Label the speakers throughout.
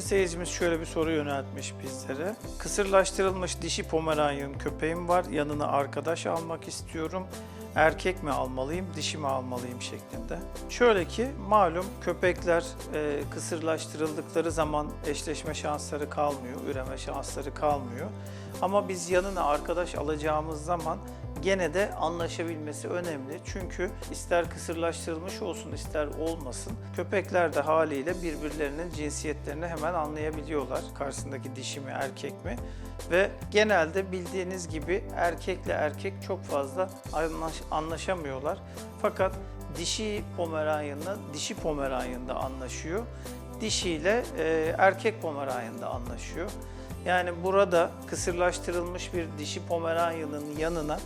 Speaker 1: seyircimiz şöyle bir soru yöneltmiş bizlere. Kısırlaştırılmış dişi Pomeranian köpeğim var. Yanına arkadaş almak istiyorum. Erkek mi almalıyım, dişi mi almalıyım şeklinde. Şöyle ki malum köpekler e, kısırlaştırıldıkları zaman eşleşme şansları kalmıyor, üreme şansları kalmıyor. Ama biz yanına arkadaş alacağımız zaman gene de anlaşabilmesi önemli. Çünkü ister kısırlaştırılmış olsun ister olmasın köpekler de haliyle birbirlerinin cinsiyetlerini hemen anlayabiliyorlar. Karşısındaki dişi mi erkek mi? Ve genelde bildiğiniz gibi erkekle erkek çok fazla anlaş- anlaşamıyorlar. Fakat dişi Pomeranian'la dişi Pomeranian da anlaşıyor. Dişiyle e, erkek Pomeranian da anlaşıyor. Yani burada kısırlaştırılmış bir dişi Pomeranian'ın yanına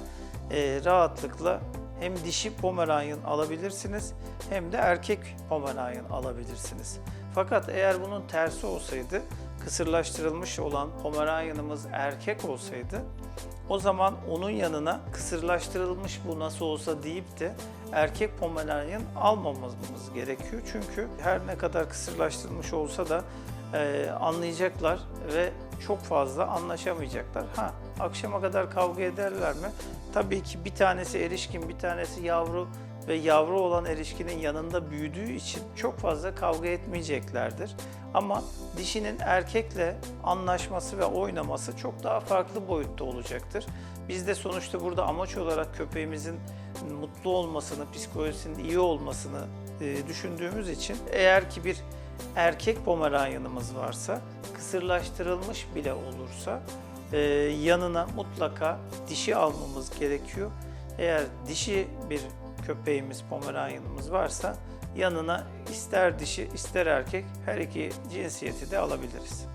Speaker 1: e, rahatlıkla hem dişi Pomeranian alabilirsiniz hem de erkek Pomeranian alabilirsiniz. Fakat eğer bunun tersi olsaydı, kısırlaştırılmış olan Pomeranian'ımız erkek olsaydı, o zaman onun yanına kısırlaştırılmış bu nasıl olsa deyip de erkek Pomeranian almamamız gerekiyor. Çünkü her ne kadar kısırlaştırılmış olsa da e, anlayacaklar ve çok fazla anlaşamayacaklar. Ha, akşama kadar kavga ederler mi? Tabii ki bir tanesi erişkin, bir tanesi yavru ve yavru olan erişkinin yanında büyüdüğü için çok fazla kavga etmeyeceklerdir. Ama dişinin erkekle anlaşması ve oynaması çok daha farklı boyutta olacaktır. Biz de sonuçta burada amaç olarak köpeğimizin mutlu olmasını, psikolojisinin iyi olmasını e, düşündüğümüz için eğer ki bir erkek pomeranyanımız varsa, kısırlaştırılmış bile olursa e, yanına mutlaka dişi almamız gerekiyor. Eğer dişi bir köpeğimiz, pomeranyanımız varsa yanına ister dişi ister erkek her iki cinsiyeti de alabiliriz.